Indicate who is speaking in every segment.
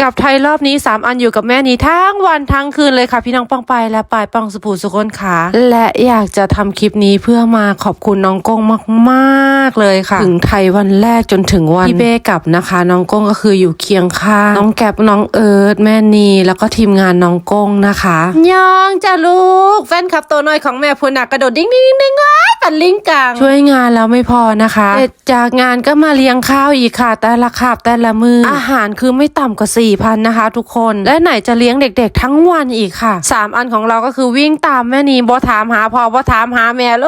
Speaker 1: กับไทยรอบนี้ 3 อันอยู่กับแม่นี้ทั้งวันทั้งคืนเลยค่ะ พี่น้องป้องไปและปายป้องสุภูสุคนขาและอยากจะทำคลิปนี้เพื่อมาขอบคุณน้องก้งมากๆเลยค่ะ ถึงไทยวันแรกจนถึงวันที่เบ้กลับนะคะ น้องก้งก็คืออยู่เคียงข้างน้องแกบน้องเอิร์ธแม่นีแล้วก็ทีมงานน้องก้งนะคะยองจ้าลูกแฟนคลับตัวน้อยของแม่พูนักกระโดดดิ้งดิ้งดิ้งดิ้งว้ นลิงกังช่วยงานแล้วไม่พอนะคะเสร็จจากงานก็มาเลี้ยงข้าวอีกค่ะ แต่ละคาบแต่ละมือ อาหารคือไม่ต่ำกว่า4ี่พันนะคะ ทุกคนและไหนจะเลี้ยงเด็ก ๆ ทั้งวันอีกค่ะสามอันของเราก็คือวิ่งตามแม่นีบอถามหาพอบอถามหาแม่เล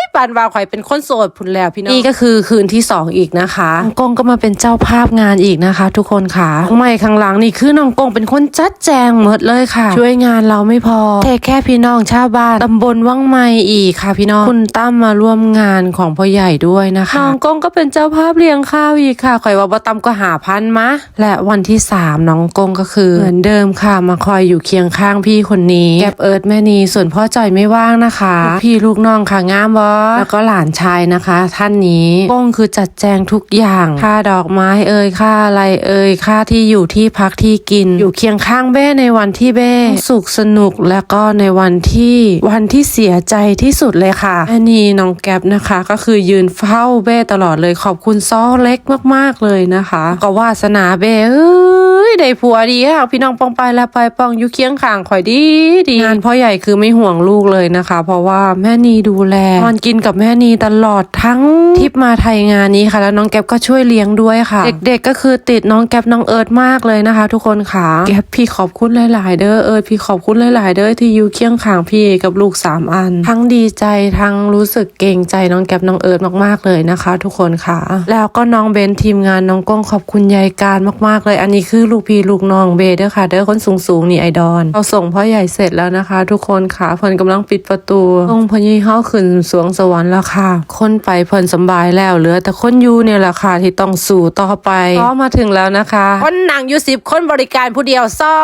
Speaker 1: ยปันวาวข่อยเป็นคนโสดพุ่นแล้วพี่น้องนี่ก็คือคืนที่สองอีกนะคะน้องกงก็มาเป็นเจ้าภาพงานอีกนะคะ ทุกคนค่ะไม่ข้างหลังนี่คือน้องกงเป็นคนจัดแจงหมดเลยค่ะ ช่วยงานเราไม่พอแต่แค่พี่น้องชาวบ้านตำบลว่างไม่อีกค่ะพี่น้องคุณตั้มมาร่วมงานของพ่อใหญ่ด้วยนะคะน้องกงก็เป็นเจ้าภาพเลี้ยงข้าวอีกค่ะข่อยว่าบ่ตำก็หาพันมะ และวันที่สามน้องกงก็คือเหมือนเดิมค่ะมาคอยอยู่เคียงข้างพี่คนนี้แก็บเอิร์ธแม่นีส่วนพ่อจ่อยไม่ว่างนะคะลูกพี่ลูกน้องค่ะงามบอแล้วก็หลานชายนะคะ ท่านนี้กงคือจัดแจงทุกอย่างค่าดอกไม้เอ่ยค่าอะไรเอ่ยค่าที่อยู่ที่พักที่กิน อยู่เคียงข้างเบ้ในวันที่เบ้สุขสนุกและก็ในวันที่วันที่เสียใจที่สุดเลยค่ะแม่นีีน้องแก๊บนะคะ ก็คือยืนเฝ้าเบ้ตลอดเลยขอบคุณซ้อเล็กมากๆเลยนะคะ ก็วาสนาเบ้เอ้ ได้ผัวดีค่ะพี่น้องปองไปและไปปองอยู่เคียงข้างข่อยดีดีงานพ่อใหญ่คือไม่ห่วงลูกเลยนะคะ เพราะว่าแม่นีดูแลนอนกินกับแม่นีตลอดทั้งทริปมาไทยงานนี้ค่ะ แล้วน้องแก๊บก็ช่วยเลี้ยงด้วยค่ะ เด็กๆก็คือติดน้องแก๊บน้องเอิร์ธมากเลยนะคะ ทุกคนค่ะแก๊บพี่ขอบคุณหลาย ๆ เด้อเอิร์ธพี่ขอบคุณหลาย ๆ เด้อที่อยู่เคียงข้างพี่กับลูกสามอัน ทั้งดีใจทั้งรู้สึกเกรงใจน้องแก๊บน้องเอิร์ธมากๆเลยนะคะ ทุกคนค่ะ แล้วก็น้องเบนทีมงานน้องก้องขอบคุณยายการมาก ๆ เลย อันนี้คือลูกพี่ลูกน้องเบเด้อค่ะเด้อคนสูงๆนี่ไอดอนเราส่งพ่อใหญ่เสร็จแล้วนะคะ ทุกคนค่ะเพิ่นกำลังปิดประตูองค์พญเฮาขึ้นสวงสวรรค์แล้วค่ะ คนไปเพิ่นสำบายแล้วเหลือแต่คนอยู่เนี่ยแหละค่ะที่ต้องสู่ต่อไปก็มาถึงแล้วนะคะ คนหนังอยู่สิบคนบริการผู้เดียวซอ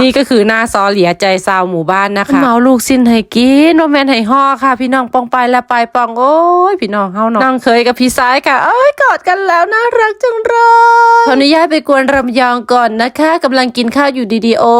Speaker 1: นี่ก็คือหน้าซอเหลียใจซาวหมู่บ้านนะคะเมาลูกสิ้นให้กินโนแมนให้ห่อค่ะ พี่น้องปองไปและไปปองโอ้ยพี่น้องเฮาเนาะน้องเคยกับพี่ซ้ายค่ะ เอ้ยกอดกันแล้วน่ารักจังเลยขออนุญาตไปกวนรำยองก่อนนะคะกำลังกินข้าวอยู่ดีๆโอ้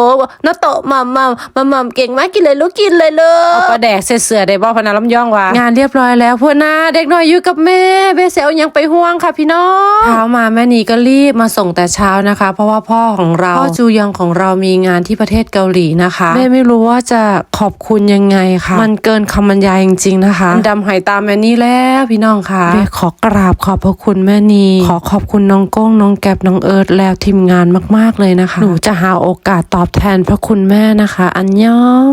Speaker 1: นาโตะมัมมัมมัมมัมเก่งมากกินเลยลูกกินเลยเลยเอาปลาแดกเสือๆได้บ่พนันลำยองว่างานเรียบร้อยแล้วพวกนาเด็กน้อยอยู่กับแม่เบสเซลยังไปห่วงค่ะพี่น้องเช้ามาแม่นีก็รีบมาส่งแต่เช้านะคะ เพราะว่าพ่อของเราพ่อจูยองของเรามีงานที่ประเทศเกาหลีนะคะแม่ไม่รู้ว่าจะขอบคุณยังไงค่ะมันเกินคำบรรยายจริงๆนะคะดำหายตามแม่นี่แล้วพี่น้องค่ะเบขอกราบขอบพระคุณแม่นีขอขอบคุณน้องก้งน้องแก็บน้องเอิร์ธแล้วทีมงานมากๆเลยนะคะ หนูจะหาโอกาสตอบแทนพระคุณแม่นะคะ อันยอง